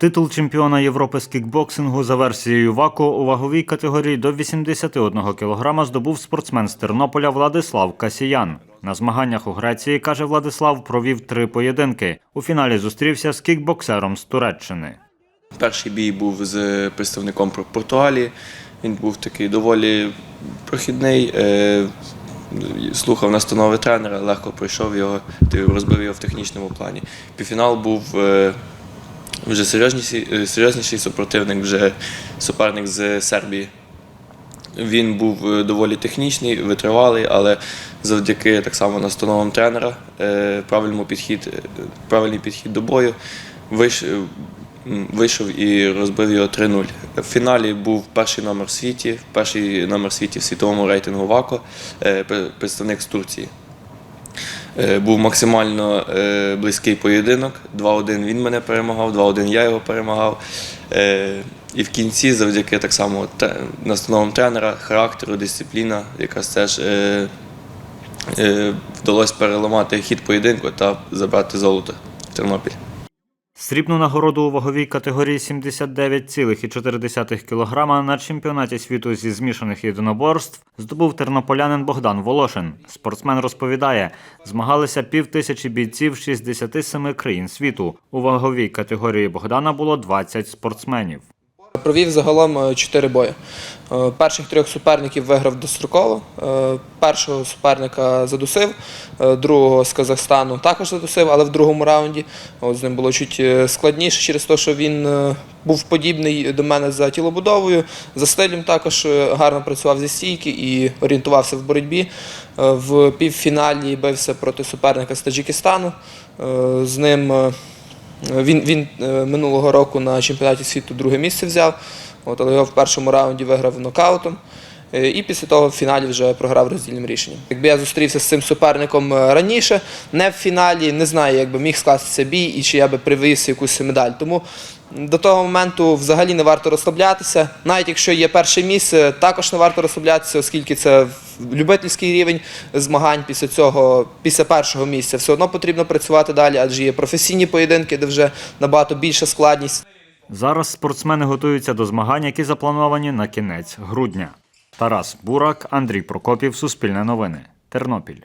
Титул чемпіона Європи з кікбоксингу за версією ВАКО у ваговій категорії до 81 кг здобув спортсмен з Тернополя Владислав Касіян. На змаганнях у Греції, каже Владислав, провів три поєдинки. У фіналі зустрівся з кікбоксером з Туреччини. Перший бій був з представником Пор- Португалії. Він був такий доволі прохідний. е, Слухав настанови тренера, легко пройшов його, розбив його в технічному плані. Півфінал був е, вже серйозніший, е, серйозніший супротивник, вже суперник з Сербії. Він був е, доволі технічний, витривалий, але завдяки так само настановам тренера, е, правильному підхід, правильний підхід до бою, вийшов і розбив його 3-0. В фіналі був перший номер в світі, перший номер в світі в світовому рейтингу ВАКО, представник з Турції. Е, Був максимально е, близький поєдинок. 2-1 він мене перемагав, 2-1 я його перемагав. Е, І в кінці, завдяки так само настановам тренера, характеру, дисципліна, яка теж вдалося переламати хід поєдинку та забрати золото в Тернопіль. Срібну нагороду у ваговій категорії 79,4 кг на чемпіонаті світу зі змішаних єдиноборств здобув тернополянин Богдан Волошин. Спортсмен розповідає, змагалися пів тисячі бійців з 67 країн світу. У ваговій категорії Богдана було 20 спортсменів. Провів загалом е, чотири бої. Е, Перших трьох суперників виграв достроково. Е, Першого суперника задусив, другого з Казахстану також задусив, але в другому раунді От з ним було чуть складніше через те, що він був подібний до мене за тілобудовою, за стилем також гарно працював зі стійки і орієнтувався в боротьбі. В півфіналі бився проти суперника з Таджикистану. З ним він, він е, минулого року на чемпіонаті світу друге місце взяв, от, але його в першому раунді виграв нокаутом. Е, І після того в фіналі вже програв роздільним рішенням. Якби я зустрівся з цим суперником е, раніше, не в фіналі, не знаю, як би міг скластися бій і чи я би привіз якусь медаль. Тому до того моменту взагалі не варто розслаблятися. Навіть якщо є перше місце, також не варто розслаблятися, оскільки це любительський рівень змагань після цього, після першого місця. Все одно потрібно працювати далі, адже є професійні поєдинки, де вже набагато більша складність. Зараз спортсмени готуються до змагань, які заплановані на кінець грудня. Тарас Бурак, Андрій Прокопів, Суспільне новини, Тернопіль.